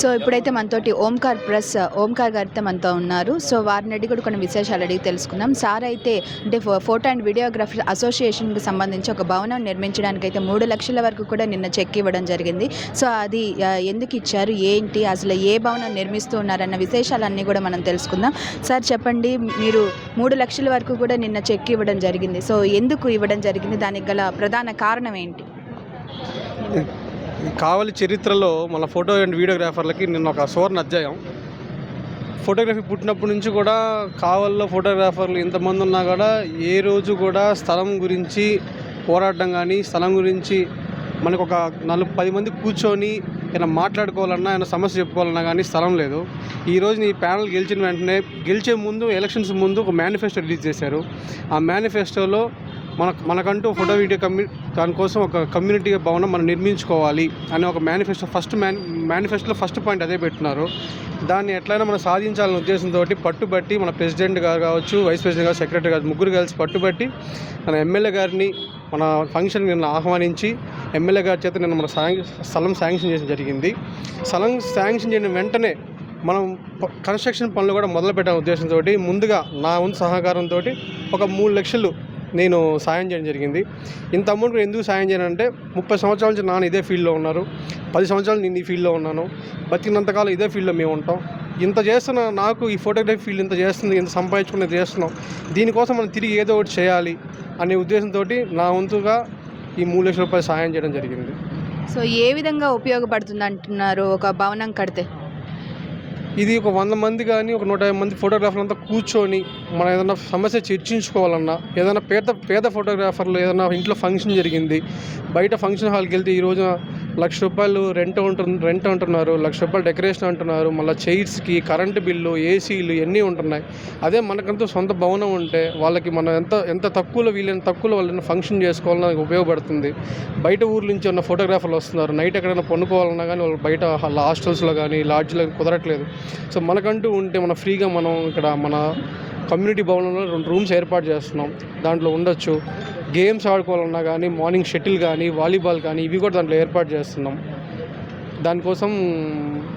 So ఇప్పుడైతే మనతోటి Omkar press Omkar గారితో మనతో ఉన్నారు. సో వారిని అడిగి కూడా కొన్ని విశేషాలు అడిగి తెలుసుకుందాం. సార్ అయితే అంటే ఫోటో అండ్ వీడియోగ్రఫీ అసోసియేషన్కి సంబంధించి ఒక భవనం నిర్మించడానికి అయితే మూడు లక్షల వరకు కూడా నిన్న చెక్ ఇవ్వడం జరిగింది. సో అది ఎందుకు ఇచ్చారు? ఏంటి? అసలు ఏ భవనం నిర్మిస్తూ ఉన్నారన్న విశేషాలన్నీ కూడా మనం తెలుసుకుందాం. సార్ చెప్పండి మీరు మూడు లక్షల వరకు కూడా నిన్న చెక్ ఇవ్వడం జరిగింది. సో ఎందుకు ఇవ్వడం జరిగింది? దానికి గల ప్రధాన కారణం ఏంటి? కావలి చరిత్రలో మన ఫోటో అండ్ వీడియోగ్రాఫర్లకి నిన్న ఒక సువర్ణ అధ్యాయం. ఫోటోగ్రఫీ పుట్టినప్పటి నుంచి కూడా కావల్లో ఫోటోగ్రాఫర్లు ఇంతమంది ఉన్నా కూడా ఏ రోజు కూడా స్థలం గురించి పోరాడడం కానీ స్థలం గురించి మనకు ఒక నలుగు పది మంది కూర్చొని ఏమైనా మాట్లాడుకోవాలన్నా ఏమైనా సమస్య చెప్పుకోవాలన్నా కానీ స్థలం లేదు. ఈరోజు ఈ ప్యానల్ గెలిచిన వెంటనే గెలిచే ముందు ఎలక్షన్స్ ముందు ఒక మేనిఫెస్టో రిలీజ్ చేశారు. ఆ మేనిఫెస్టోలో మన మనకంటూ ఫోటో వీడియో కమ్యూ దానికోసం ఒక కమ్యూనిటీ భవనం మనం నిర్మించుకోవాలి అనే ఒక మేనిఫెస్టో ఫస్ట్ మ్యాన్ మేనిఫెస్టోలో ఫస్ట్ పాయింట్ అదే పెట్టినారు దాన్ని ఎట్లయినా మనం సాధించాలనే ఉద్దేశంతో పట్టుబట్టి మన ప్రెసిడెంట్ గారు కావచ్చు వైస్ ప్రెసిడెంట్ గారు సెక్రటరీ గారు ముగ్గురు కలిసి పట్టుబట్టి మన ఎమ్మెల్యే గారిని మన ఫంక్షన్ నిన్న ఆహ్వానించి ఎమ్మెల్యే గారి చేత నిన్న మన స్థలం శాంక్షన్ చేయడం జరిగింది. స్థలం శాంక్షన్ చేయడం వెంటనే మనం కన్స్ట్రక్షన్ పనులు కూడా మొదలు పెట్టాల ఉద్దేశంతో ముందుగా నా వంతు సహకారంతో ఒక మూడు లక్షలు నేను సాయం చేయడం జరిగింది. ఇంత అమౌంట్ ఎందుకు సాయం చేయనంటే ముప్పై సంవత్సరాల నుంచి నాన్న ఇదే ఫీల్డ్లో ఉన్నారు. పది సంవత్సరాలు నేను ఈ ఫీల్డ్లో ఉన్నాను. బతికినంతకాలం ఇదే ఫీల్డ్లో మేము ఉంటాం. ఇంత చేస్తున్న నాకు ఈ ఫోటోగ్రఫీ ఫీల్డ్ ఇంత చేస్తుంది ఇంత సంపాదించుకునేది చేస్తున్నాం. దీనికోసం మనం తిరిగి ఏదో ఒకటి చేయాలి అనే ఉద్దేశంతో నా వంతుగా ఈ మూడు లక్షల రూపాయలు సాయం చేయడం జరిగింది. సో ఏ విధంగా ఉపయోగపడుతుంది అంటున్నారు ఒక భవనం కడితే? ఇది ఒక వంద మంది కానీ ఒక నూట యాభై మంది ఫోటోగ్రాఫర్లు అంతా కూర్చొని మనం ఏదైనా సమస్య చర్చించుకోవాలన్నా ఏదైనా పేద పేద ఫోటోగ్రాఫర్లు ఏదైనా ఇంట్లో ఫంక్షన్ జరిగింది బయట ఫంక్షన్ హాల్కి వెళ్తే ఈ రోజున లక్ష రూపాయలు రెంట్ ఉంటుంది రెంట్ అంటున్నారు లక్ష రూపాయలు డెకరేషన్ అంటున్నారు మళ్ళీ చైర్స్కి కరెంటు బిల్లు ఏసీలు ఇవన్నీ ఉంటున్నాయి. అదే మనకంతా సొంత భవనం ఉంటే వాళ్ళకి మనం ఎంత ఎంత తక్కువలో వీలైన తక్కువలో వాళ్ళని ఫంక్షన్ చేసుకోవాలని ఉపయోగపడుతుంది. బయట ఊర్ల నుంచి ఉన్న ఫోటోగ్రాఫర్లు వస్తున్నారు. నైట్ ఎక్కడైనా పండుకోవాలన్నా కానీ వాళ్ళు బయట హాస్టల్స్లో కానీ లాడ్జ్లో కుదరట్లేదు. సో మనకంటూ ఉంటే మన ఫ్రీగా మనం ఇక్కడ మన కమ్యూనిటీ భవనంలో రెండు రూమ్స్ ఏర్పాటు చేస్తున్నాం. దాంట్లో ఉండొచ్చు. గేమ్స్ ఆడుకోవాలన్నా కానీ మార్నింగ్ షటిల్ కానీ వాలీబాల్ కానీ ఇవి కూడా దాంట్లో ఏర్పాటు చేస్తున్నాం. దానికోసం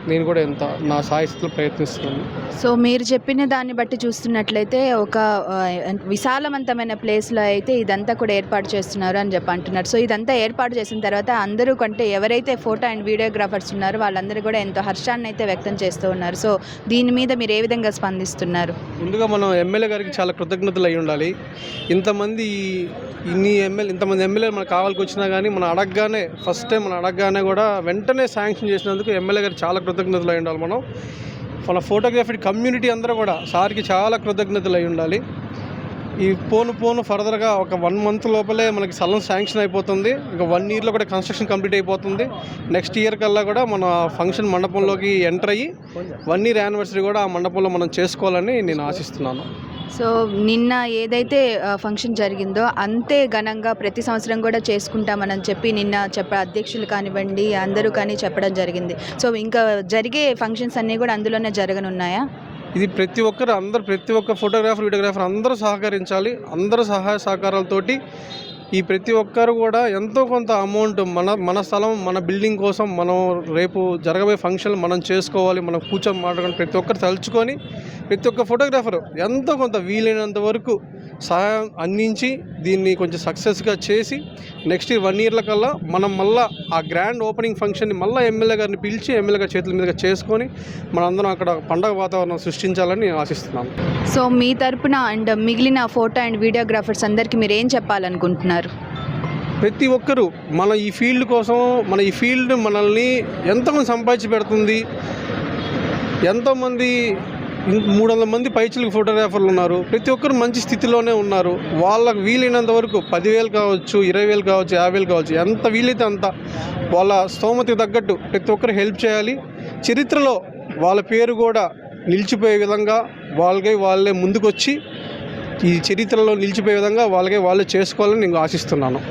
నేను కూడా ఎంత నా సాయశక్తిలో ప్రయత్నిస్తున్నాను. సో మీరు చెప్పిన దాన్ని బట్టి చూస్తున్నట్లయితే ఒక విశాలవంతమైన ప్లేస్లో అయితే ఇదంతా కూడా ఏర్పాటు చేస్తున్నారు అని చెప్పి అంటున్నారు. సో ఇదంతా ఏర్పాటు చేసిన తర్వాత అందరూ కంటే ఎవరైతే ఫోటో అండ్ వీడియోగ్రాఫర్స్ ఉన్నారో వాళ్ళందరూ కూడా ఎంతో హర్షాన్ని అయితే వ్యక్తం చేస్తూ ఉన్నారు. సో దీని మీద మీరు ఏ విధంగా స్పందిస్తున్నారు? ముందుగా మనం ఎమ్మెల్యే గారికి చాలా కృతజ్ఞతలు అయి ఉండాలి. ఇంతమంది ఇన్ని ఎమ్మెల్యే ఇంతమంది ఎమ్మెల్యేలు మనకు కావాల్సి వచ్చినా కానీ మనం అడగగానే ఫస్ట్ టైం మనం అడగగానే కూడా వెంటనే శాంక్షన్ చేసినందుకు ఎమ్మెల్యే గారు చాలా కృతజ్ఞతలు అయి ఉండాలి మనం. మన ఫోటోగ్రఫీ కమ్యూనిటీ అందరూ కూడా సార్కి చాలా కృతజ్ఞతలు అయి ఉండాలి. ఈ పోను పోను ఫర్దర్గా ఒక వన్ మంత్ లోపలే మనకి స్థలం శాంక్షన్ అయిపోతుంది. ఇంకా వన్ ఇయర్లో కూడా కన్స్ట్రక్షన్ కంప్లీట్ అయిపోతుంది. నెక్స్ట్ ఇయర్ కల్లా కూడా మన ఫంక్షన్ మండపంలోకి ఎంటర్ అయ్యి వన్ ఇయర్ యానివర్సరీ కూడా ఆ మండపంలో మనం చేసుకోవాలని నేను ఆశిస్తున్నాను. సో నిన్న ఏదైతే ఫంక్షన్ జరిగిందో అంతే ఘనంగా ప్రతి సంవత్సరం కూడా చేసుకుంటామని చెప్పి నిన్న చెప్ప అధ్యక్షులు కానివ్వండి అందరూ కానీ చెప్పడం జరిగింది. సో ఇంకా జరిగే ఫంక్షన్స్ అన్నీ కూడా అందులోనే జరగనున్నాయా? ఇది ప్రతి ఒక్కరు అందరు ప్రతి ఒక్క ఫోటోగ్రాఫర్ వీడియోగ్రాఫర్ అందరూ సహకరించాలి. అందరూ సహాయ సహకారాలతోటి ఈ ప్రతి ఒక్కరు కూడా ఎంతో కొంత అమౌంట్ మన మన స్థలం మన బిల్డింగ్ కోసం మనం రేపు జరగబోయే ఫంక్షన్ మనం చేసుకోవాలి మనం కూర్చొని మాట్లాడుకొని ప్రతి ఒక్కరు తలుచుకొని ప్రతి ఒక్క ఫోటోగ్రాఫర్ ఎంతో కొంత వీలైనంత వరకు సహాయం అందించి దీన్ని కొంచెం సక్సెస్గా చేసి నెక్స్ట్ వన్ ఇయర్ల కల్లా మనం మళ్ళా ఆ గ్రాండ్ ఓపెనింగ్ ఫంక్షన్ని మళ్ళీ ఎమ్మెల్యే గారిని పిలిచి ఎమ్మెల్యే గారి చేతుల మీదుగా చేసుకొని మనందరం అక్కడ పండగ వాతావరణం సృష్టించాలని నేను ఆశిస్తున్నాను సో మీ తరపున అండ్ మిగిలిన ఫోటో అండ్ వీడియోగ్రాఫర్స్ అందరికీ మీరు ఏం చెప్పాలనుకుంటున్నారు? ప్రతి ఒక్కరూ మన ఈ ఫీల్డ్ కోసం మన ఈ ఫీల్డ్ మనల్ని ఎంతమంది సంపాదించి పెడుతుంది ఎంతోమంది మూడు వందల మంది పైచిలకు ఫోటోగ్రాఫర్లు ఉన్నారు. ప్రతి ఒక్కరు మంచి స్థితిలోనే ఉన్నారు. వాళ్ళకు వీలైనంత వరకు పదివేలు కావచ్చు ఇరవై వేలు కావచ్చు యాభై వేలు కావచ్చు ఎంత వీలైతే అంత వాళ్ళ స్తోమతకి తగ్గట్టు ప్రతి ఒక్కరు హెల్ప్ చేయాలి. చరిత్రలో వాళ్ళ పేరు కూడా నిలిచిపోయే విధంగా వాళ్ళకై వాళ్ళే ముందుకొచ్చి ఈ చరిత్రలో నిలిచిపోయే విధంగా వాళ్ళకై వాళ్ళే చేసుకోవాలని నేను ఆశిస్తున్నాను.